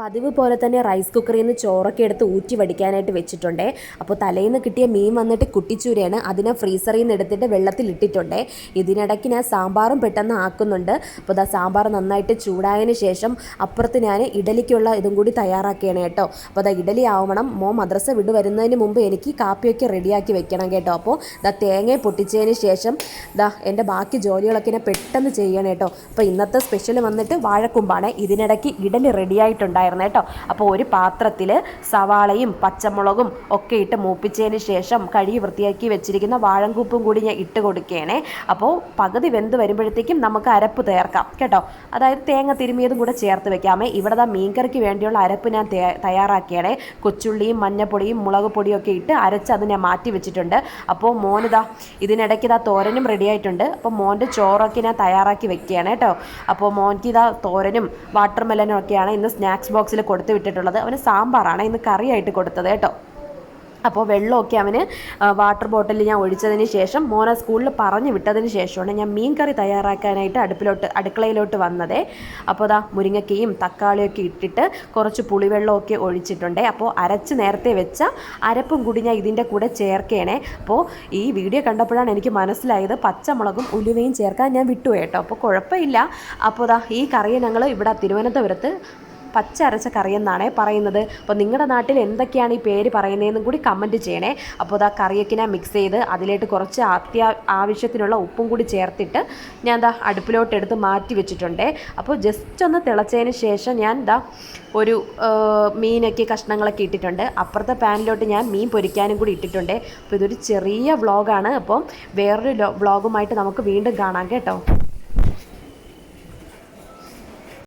പതിവ് പോലെ തന്നെ റൈസ് കുക്കറിൽ നിന്ന് ചോറൊക്കെ എടുത്ത് ഊറ്റി വടിക്കാനായിട്ട് വെച്ചിട്ടുണ്ട്. അപ്പോൾ തലേന്ന് കിട്ടിയ മീൻ വന്നിട്ട് കുട്ടിച്ചൂരയാണ്. അതിനെ ഫ്രീസറിൽ നിന്ന് എടുത്തിട്ട് വെള്ളത്തിൽ ഇട്ടിട്ടുണ്ടേ. ഇതിനിടയ്ക്ക് ഞാൻ സാമ്പാറും പെട്ടെന്ന് ആക്കുന്നുണ്ട്. അപ്പോൾ ഇതാ സാമ്പാർ നന്നായിട്ട് ചൂടായതിന് ശേഷം അപ്പുറത്ത് ഞാൻ ഇഡലിക്കുള്ള ഇതും കൂടി തയ്യാറാക്കുകയാണ് കേട്ടോ. അപ്പോൾ അതാ ഇഡലി ആവണം. മോ മദ്രസ വിട് വരുന്നതിന് മുമ്പ് എനിക്ക് കാപ്പിയൊക്കെ റെഡിയാക്കി വെക്കണം കേട്ടോ. അപ്പോൾ ഇതാ തേങ്ങ പൊട്ടിച്ചതിന് ശേഷം ദാ എന്റെ ബാക്കി ജോലികളൊക്കെ ഞാൻ പെട്ടെന്ന് ചെയ്യണം കേട്ടോ. അപ്പോൾ ഇന്നത്തെ സ്പെഷ്യൽ വന്നിട്ട് വാഴക്കുമ്പാണ്. ഇതിനിടയ്ക്ക് ഇഡലി റെഡിയായിട്ടുണ്ടായിരുന്നു കേട്ടോ അപ്പോൾ ഒരു പാത്രത്തിൽ സവാളയും പച്ചമുളകും ഒക്കെ ഇട്ട് മൂപ്പിച്ചതിന് ശേഷം കഴുകി വൃത്തിയാക്കി വെച്ചിരിക്കുന്ന വാഴങ്കൂപ്പും കൂടി ഞാൻ ഇട്ട് കൊടുക്കുകയാണേ അപ്പോൾ പകുതി വെന്ത് വരുമ്പോഴത്തേക്കും നമുക്ക് അരപ്പ് തേർക്കാം കേട്ടോ. അതായത് തേങ്ങ തിരുമിയതും കൂടെ ചേർത്ത് വെക്കാമേ. ഇവിടെ ദാ മീൻകറിക്ക് വേണ്ടിയുള്ള അരപ്പ് ഞാൻ തയ്യാറാക്കിയാണേ. കൊച്ചുള്ളിയും മഞ്ഞപ്പൊടിയും മുളക് ഒക്കെ ഇട്ട് അരച്ച് അത് ഞാൻ മാറ്റി വെച്ചിട്ടുണ്ട്. അപ്പോൾ മോനിതാ ഇതിനിടയ്ക്ക് ഇതാ തോരനും റെഡി ആയിട്ടുണ്ട്. അപ്പോൾ മോന്റെ ചോറൊക്കെ ഞാൻ തയ്യാറാക്കി വെക്കുകയാണ് കേട്ടോ അപ്പോൾ മോൻക്ക് ഇതാ തോരനും വാട്ടർമെലനും ഒക്കെയാണ് ഇന്ന് സ്നാക്സ് ബോക്സിൽ കൊടുത്തു വിട്ടിട്ടുള്ളത്. അവന് സാമ്പാറാണ് ഇന്ന് കറിയായിട്ട് കൊടുത്തത് കേട്ടോ. അപ്പോൾ വെള്ളമൊക്കെ അവന് വാട്ടർ ബോട്ടിൽ ഞാൻ ഒഴിച്ചതിന് ശേഷം മോനെ സ്കൂളിൽ പറഞ്ഞു വിട്ടതിന് ശേഷമാണ് ഞാൻ മീൻ കറി തയ്യാറാക്കാനായിട്ട് അടുപ്പിലോട്ട് അടുക്കളയിലോട്ട് വന്നതേ. അപ്പോൾ അതാ മുരിങ്ങക്കയും തക്കാളിയൊക്കെ ഇട്ടിട്ട് കുറച്ച് പുളിവെള്ളമൊക്കെ ഒഴിച്ചിട്ടുണ്ട്. അപ്പോൾ അരച്ച് നേരത്തെ വെച്ച അരപ്പും കൂടി ഞാൻ ഇതിന്റെ കൂടെ ചേർക്കണേ അപ്പോൾ ഈ വീഡിയോ കണ്ടപ്പോഴാണ് എനിക്ക് മനസ്സിലായത് പച്ചമുളകും ഉലുവയും ചേർക്കാൻ ഞാൻ വിട്ടു കേട്ടോ. അപ്പോൾ കുഴപ്പമില്ല. അപ്പോൾ അതാ ഈ കറിയെ ഞങ്ങൾ ഇവിടെ തിരുവനന്തപുരത്ത് പച്ച അരച്ച കറി എന്നാണ് പറയുന്നത്. അപ്പോൾ നിങ്ങളുടെ നാട്ടിൽ എന്തൊക്കെയാണ് ഈ പേര് പറയുന്നതെന്നും കൂടി കമന്റ് ചെയ്യണേ. അപ്പോൾ അതാ കറിയൊക്കെ മിക്സ് ചെയ്ത് അതിലേക്ക് കുറച്ച് അത്യാ ആവശ്യത്തിനുള്ള ഉപ്പും കൂടി ചേർത്തിട്ട് ഞാൻ ദാ അടുപ്പിലോട്ട് എടുത്ത് മാറ്റി വെച്ചിട്ടുണ്ട്. അപ്പോൾ ജസ്റ്റ് ഒന്ന് തിളച്ചതിന് ശേഷം ഞാൻ ദാ ഒരു ആ, മീനൊക്കെ കഷ്ണങ്ങളൊക്കെ ഇട്ടിട്ടുണ്ട്. അപ്പുറത്തെ പാനിലോട്ട് ഞാൻ മീൻ പൊരിക്കാനും കൂടി ഇട്ടിട്ടുണ്ട്. അപ്പോൾ ഇതൊരു ചെറിയ വ്ളോഗാണ് അപ്പം വേറൊരു വ്ളോഗുമായിട്ട് നമുക്ക് വീണ്ടും കാണാം കേട്ടോ.